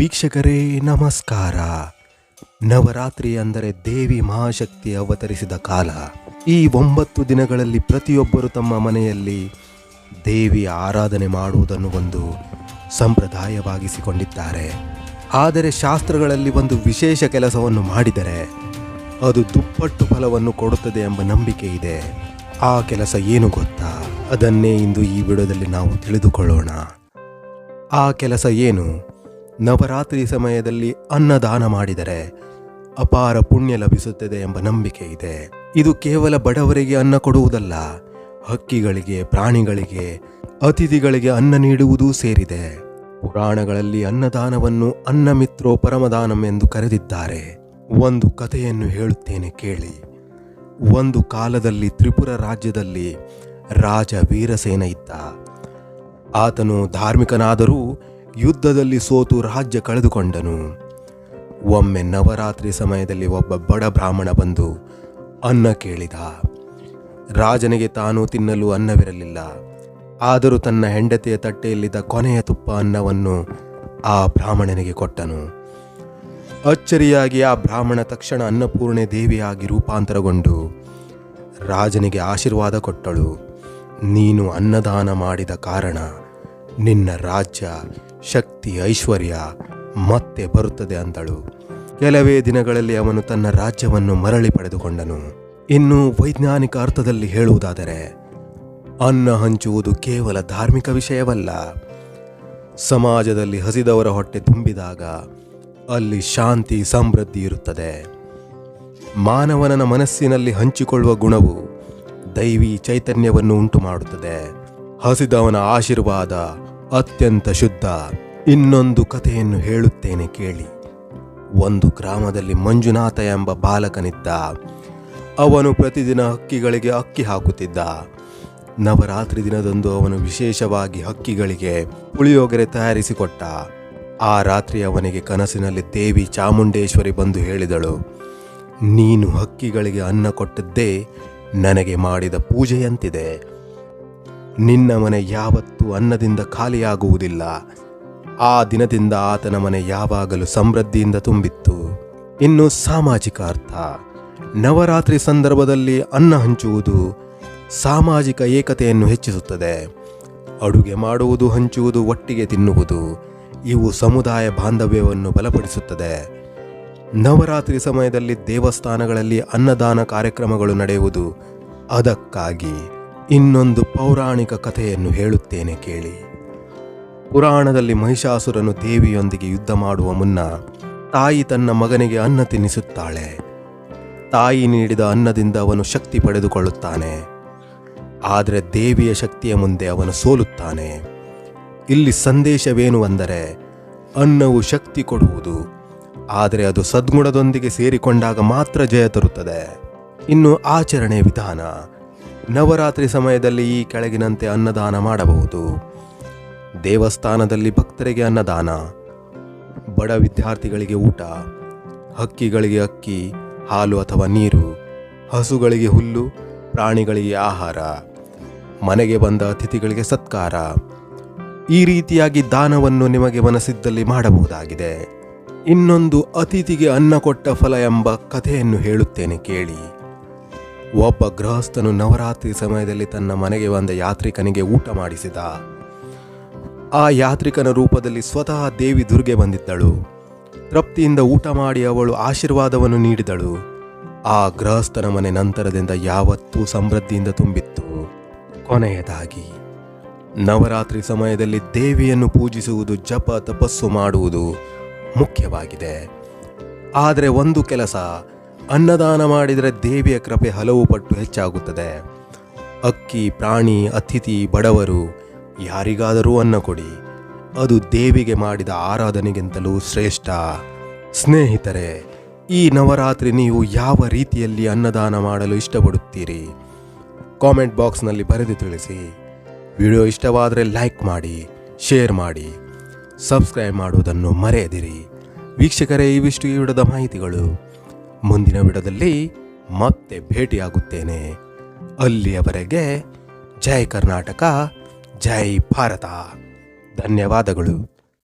ವೀಕ್ಷಕರೇ, ನಮಸ್ಕಾರ. ನವರಾತ್ರಿ ಅಂದರೆ ದೇವಿ ಮಹಾಶಕ್ತಿ ಅವತರಿಸಿದ ಕಾಲ. ಈ ಒಂಬತ್ತು ದಿನಗಳಲ್ಲಿ ಪ್ರತಿಯೊಬ್ಬರು ತಮ್ಮ ಮನೆಯಲ್ಲಿ ದೇವಿ ಆರಾಧನೆ ಮಾಡುವುದನ್ನು ಒಂದು ಸಂಪ್ರದಾಯವಾಗಿಸಿಕೊಂಡಿದ್ದಾರೆ. ಆದರೆ ಶಾಸ್ತ್ರಗಳಲ್ಲಿ ಒಂದು ವಿಶೇಷ ಕೆಲಸವನ್ನು ಮಾಡಿದರೆ ಅದು ದುಪ್ಪಟ್ಟು ಫಲವನ್ನು ಕೊಡುತ್ತದೆ ಎಂಬ ನಂಬಿಕೆ ಇದೆ. ಆ ಕೆಲಸ ಏನು ಗೊತ್ತಾ? ಅದನ್ನೇ ಇಂದು ಈ ವಿಡಿಯೋದಲ್ಲಿ ನಾವು ತಿಳಿದುಕೊಳ್ಳೋಣ. ಆ ಕೆಲಸ ಏನು? ನವರಾತ್ರಿ ಸಮಯದಲ್ಲಿ ಅನ್ನದಾನ ಮಾಡಿದರೆ ಅಪಾರ ಪುಣ್ಯ ಲಭಿಸುತ್ತದೆ ಎಂಬ ನಂಬಿಕೆ ಇದೆ. ಇದು ಕೇವಲ ಬಡವರಿಗೆ ಅನ್ನ ಕೊಡುವುದಲ್ಲ, ಹಕ್ಕಿಗಳಿಗೆ, ಪ್ರಾಣಿಗಳಿಗೆ, ಅತಿಥಿಗಳಿಗೆ ಅನ್ನ ನೀಡುವುದೂ ಸೇರಿದೆ. ಪುರಾಣಗಳಲ್ಲಿ ಅನ್ನದಾನವನ್ನು ಅನ್ನಮಿತ್ರೋ ಪರಮದಾನಂ ಎಂದು ಕರೆದಿದ್ದಾರೆ. ಒಂದು ಕಥೆಯನ್ನು ಹೇಳುತ್ತೇನೆ ಕೇಳಿ. ಒಂದು ಕಾಲದಲ್ಲಿ ತ್ರಿಪುರ ರಾಜ್ಯದಲ್ಲಿ ರಾಜ ವೀರಸೇನ ಇದ್ದ. ಆತನು ಧಾರ್ಮಿಕನಾದರೂ ಯುದ್ಧದಲ್ಲಿ ಸೋತು ರಾಜ್ಯ ಕಳೆದುಕೊಂಡನು. ಒಮ್ಮೆ ನವರಾತ್ರಿ ಸಮಯದಲ್ಲಿ ಒಬ್ಬ ಬಡ ಬ್ರಾಹ್ಮಣ ಬಂದು ಅನ್ನ ಕೇಳಿದ. ರಾಜನಿಗೆ ತಾನು ತಿನ್ನಲು ಅನ್ನವಿರಲಿಲ್ಲ. ಆದರೂ ತನ್ನ ಹೆಂಡತಿಯ ತಟ್ಟೆಯಲ್ಲಿದ್ದ ಕೊನೆಯ ತುಪ್ಪ ಅನ್ನವನ್ನು ಆ ಬ್ರಾಹ್ಮಣನಿಗೆ ಕೊಟ್ಟನು. ಅಚ್ಚರಿಯಾಗಿ ಆ ಬ್ರಾಹ್ಮಣ ತಕ್ಷಣ ಅನ್ನಪೂರ್ಣೆ ದೇವಿಯಾಗಿ ರೂಪಾಂತರಗೊಂಡು ರಾಜನಿಗೆ ಆಶೀರ್ವಾದ ಕೊಟ್ಟಳು. ನೀನು ಅನ್ನದಾನ ಮಾಡಿದ ಕಾರಣ ನಿನ್ನ ರಾಜ್ಯ ಶಕ್ತಿ, ಐಶ್ವರ್ಯ ಮತ್ತೆ ಬರುತ್ತದೆ ಅಂದಳು. ಕೆಲವೇ ದಿನಗಳಲ್ಲಿ ಅವನು ತನ್ನ ರಾಜ್ಯವನ್ನು ಮರಳಿ ಪಡೆದುಕೊಂಡನು. ಇನ್ನು ವೈಜ್ಞಾನಿಕ ಅರ್ಥದಲ್ಲಿ ಹೇಳುವುದಾದರೆ, ಅನ್ನ ಹಂಚುವುದು ಕೇವಲ ಧಾರ್ಮಿಕ ವಿಷಯವಲ್ಲ. ಸಮಾಜದಲ್ಲಿ ಹಸಿದವರ ಹೊಟ್ಟೆ ತುಂಬಿದಾಗ ಅಲ್ಲಿ ಶಾಂತಿ, ಸಮೃದ್ಧಿ ಇರುತ್ತದೆ. ಮಾನವನ ಮನಸ್ಸಿನಲ್ಲಿ ಹಂಚಿಕೊಳ್ಳುವ ಗುಣವು ದೈವಿ ಚೈತನ್ಯವನ್ನು ಉಂಟು ಮಾಡುತ್ತದೆ ಹಸಿದವನ ಆಶೀರ್ವಾದ ಅತ್ಯಂತ ಶುದ್ಧ. ಇನ್ನೊಂದು ಕಥೆಯನ್ನು ಹೇಳುತ್ತೇನೆ ಕೇಳಿ. ಒಂದು ಗ್ರಾಮದಲ್ಲಿ ಮಂಜುನಾಥ ಎಂಬ ಬಾಲಕನಿದ್ದ. ಅವನು ಪ್ರತಿದಿನ ಹಕ್ಕಿಗಳಿಗೆ ಅಕ್ಕಿ ಹಾಕುತ್ತಿದ್ದ. ನವರಾತ್ರಿ ದಿನದಂದು ಅವನು ವಿಶೇಷವಾಗಿ ಹಕ್ಕಿಗಳಿಗೆ ಪುಳಿಯೋಗರೆ ತಯಾರಿಸಿಕೊಟ್ಟ. ಆ ರಾತ್ರಿ ಅವನಿಗೆ ಕನಸಿನಲ್ಲಿ ದೇವಿ ಚಾಮುಂಡೇಶ್ವರಿ ಬಂದು ಹೇಳಿದಳು, ನೀನು ಹಕ್ಕಿಗಳಿಗೆ ಅನ್ನ ಕೊಟ್ಟದ್ದೇ ನನಗೆ ಮಾಡಿದ ಪೂಜೆಯಂತಿದೆ. ನಿನ್ನ ಮನೆ ಯಾವತ್ತೂ ಅನ್ನದಿಂದ ಖಾಲಿಯಾಗುವುದಿಲ್ಲ. ಆ ದಿನದಿಂದ ಆತನ ಮನೆ ಯಾವಾಗಲೂ ಸಮೃದ್ಧಿಯಿಂದ ತುಂಬಿತ್ತು. ಇನ್ನು ಸಾಮಾಜಿಕ ಅರ್ಥ. ನವರಾತ್ರಿ ಸಂದರ್ಭದಲ್ಲಿ ಅನ್ನ ಹಂಚುವುದು ಸಾಮಾಜಿಕ ಏಕತೆಯನ್ನು ಹೆಚ್ಚಿಸುತ್ತದೆ. ಅಡುಗೆ ಮಾಡುವುದು ಹಂಚುವುದು ಒಟ್ಟಿಗೆ ತಿನ್ನುವುದು ಇವು ಸಮುದಾಯ ಬಾಂಧವ್ಯವನ್ನು ಬಲಪಡಿಸುತ್ತದೆ. ನವರಾತ್ರಿ ಸಮಯದಲ್ಲಿ ದೇವಸ್ಥಾನಗಳಲ್ಲಿ ಅನ್ನದಾನ ಕಾರ್ಯಕ್ರಮಗಳು ನಡೆಯುವುದು ಅದಕ್ಕಾಗಿ. ಇನ್ನೊಂದು ಪೌರಾಣಿಕ ಕಥೆಯನ್ನು ಹೇಳುತ್ತೇನೆ ಕೇಳಿ. ಪುರಾಣದಲ್ಲಿ ಮಹಿಷಾಸುರನು ದೇವಿಯೊಂದಿಗೆ ಯುದ್ಧ ಮಾಡುವ ಮುನ್ನ ತಾಯಿ ತನ್ನ ಮಗನಿಗೆ ಅನ್ನ ತಿನ್ನಿಸುತ್ತಾಳೆ. ತಾಯಿ ನೀಡಿದ ಅನ್ನದಿಂದ ಅವನು ಶಕ್ತಿ ಪಡೆದುಕೊಳ್ಳುತ್ತಾನೆ. ಆದರೆ ದೇವಿಯ ಶಕ್ತಿಯ ಮುಂದೆ ಅವನು ಸೋಲುತ್ತಾನೆ. ಇಲ್ಲಿ ಸಂದೇಶವೇನು ಅಂದರೆ, ಅನ್ನವು ಶಕ್ತಿ ಕೊಡುವುದು. ಆದರೆ ಅದು ಸದ್ಗುಣದೊಂದಿಗೆ ಸೇರಿಕೊಂಡಾಗ ಮಾತ್ರ ಜಯ ತರುತ್ತದೆ. ಇನ್ನು ಆಚರಣೆ ವಿಧಾನ ನವರಾತ್ರಿ ಸಮಯದಲ್ಲಿ ಈ ಕೆಳಗಿನಂತೆ ಅನ್ನದಾನ ಮಾಡಬಹುದು. ದೇವಸ್ಥಾನದಲ್ಲಿ ಭಕ್ತರಿಗೆ ಅನ್ನದಾನ, ಬಡ ವಿದ್ಯಾರ್ಥಿಗಳಿಗೆ ಊಟ, ಹಕ್ಕಿಗಳಿಗೆ ಅಕ್ಕಿ, ಹಾಲು ಅಥವಾ ನೀರು, ಹಸುಗಳಿಗೆ ಹುಲ್ಲು, ಪ್ರಾಣಿಗಳಿಗೆ ಆಹಾರ, ಮನೆಗೆ ಬಂದ ಅತಿಥಿಗಳಿಗೆ ಸತ್ಕಾರ. ಈ ರೀತಿಯಾಗಿ ದಾನವನ್ನು ನಿಮಗೆ ಮನಸ್ಸಿದ್ದಲ್ಲಿ ಮಾಡಬಹುದಾಗಿದೆ. ಇನ್ನೊಂದು ಅತಿಥಿಗೆ ಅನ್ನ ಕೊಟ್ಟ ಫಲ ಎಂಬ ಕಥೆಯನ್ನು ಹೇಳುತ್ತೇನೆ ಕೇಳಿ. ಒಬ್ಬ ಗೃಹಸ್ಥನು ನವರಾತ್ರಿ ಸಮಯದಲ್ಲಿ ತನ್ನ ಮನೆಗೆ ಬಂದ ಯಾತ್ರಿಕನಿಗೆ ಊಟ ಮಾಡಿಸಿದ. ಆ ಯಾತ್ರಿಕನ ರೂಪದಲ್ಲಿ ಸ್ವತಃ ದೇವಿ ದುರ್ಗೆ ಬಂದಿದ್ದಳು. ತೃಪ್ತಿಯಿಂದ ಊಟ ಮಾಡಿ ಅವಳು ಆಶೀರ್ವಾದವನ್ನು ನೀಡಿದಳು. ಆ ಗೃಹಸ್ಥನ ಮನೆ ನಂತರದಿಂದ ಯಾವತ್ತೂ ಸಮೃದ್ಧಿಯಿಂದ ತುಂಬಿತ್ತು. ಕೊನೆಯದಾಗಿ, ನವರಾತ್ರಿ ಸಮಯದಲ್ಲಿ ದೇವಿಯನ್ನು ಪೂಜಿಸುವುದು ಜಪ ತಪಸ್ಸು ಮಾಡುವುದು ಮುಖ್ಯವಾಗಿದೆ. ಆದರೆ ಒಂದು ಕೆಲಸ ಅನ್ನದಾನ ಮಾಡಿದರೆ ದೇವಿಯ ಕೃಪೆ ಹಲವು ಪಟ್ಟು ಹೆಚ್ಚಾಗುತ್ತದೆ. ಅಕ್ಕಿ, ಪ್ರಾಣಿ, ಅತಿಥಿ, ಬಡವರು, ಯಾರಿಗಾದರೂ ಅನ್ನ ಕೊಡಿ. ಅದು ದೇವಿಗೆ ಮಾಡಿದ ಆರಾಧನೆಗಿಂತಲೂ ಶ್ರೇಷ್ಠ. ಸ್ನೇಹಿತರೆ, ಈ ನವರಾತ್ರಿ ನೀವು ಯಾವ ರೀತಿಯಲ್ಲಿ ಅನ್ನದಾನ ಮಾಡಲು ಇಷ್ಟಪಡುತ್ತೀರಿ? ಕಾಮೆಂಟ್ ಬಾಕ್ಸ್ನಲ್ಲಿ ಬರೆದು ತಿಳಿಸಿ. ವಿಡಿಯೋ ಇಷ್ಟವಾದರೆ ಲೈಕ್ ಮಾಡಿ, ಶೇರ್ ಮಾಡಿ. ಸಬ್ಸ್ಕ್ರೈಬ್ ಮಾಡುವುದನ್ನು ಮರೆಯದಿರಿ. ವೀಕ್ಷಕರೇ, ಇವಿಷ್ಟು ಈ ಮಾಹಿತಿಗಳು. ಮುಂದಿನ ವಿಡದಲ್ಲಿ ಮತ್ತೆ ಭೇಟಿಯಾಗುತ್ತೇನೆ. ಅಲ್ಲಿಯವರೆಗೆ ಜೈ ಕರ್ನಾಟಕ ಜೈ ಭಾರತ. ಧನ್ಯವಾದಗಳು.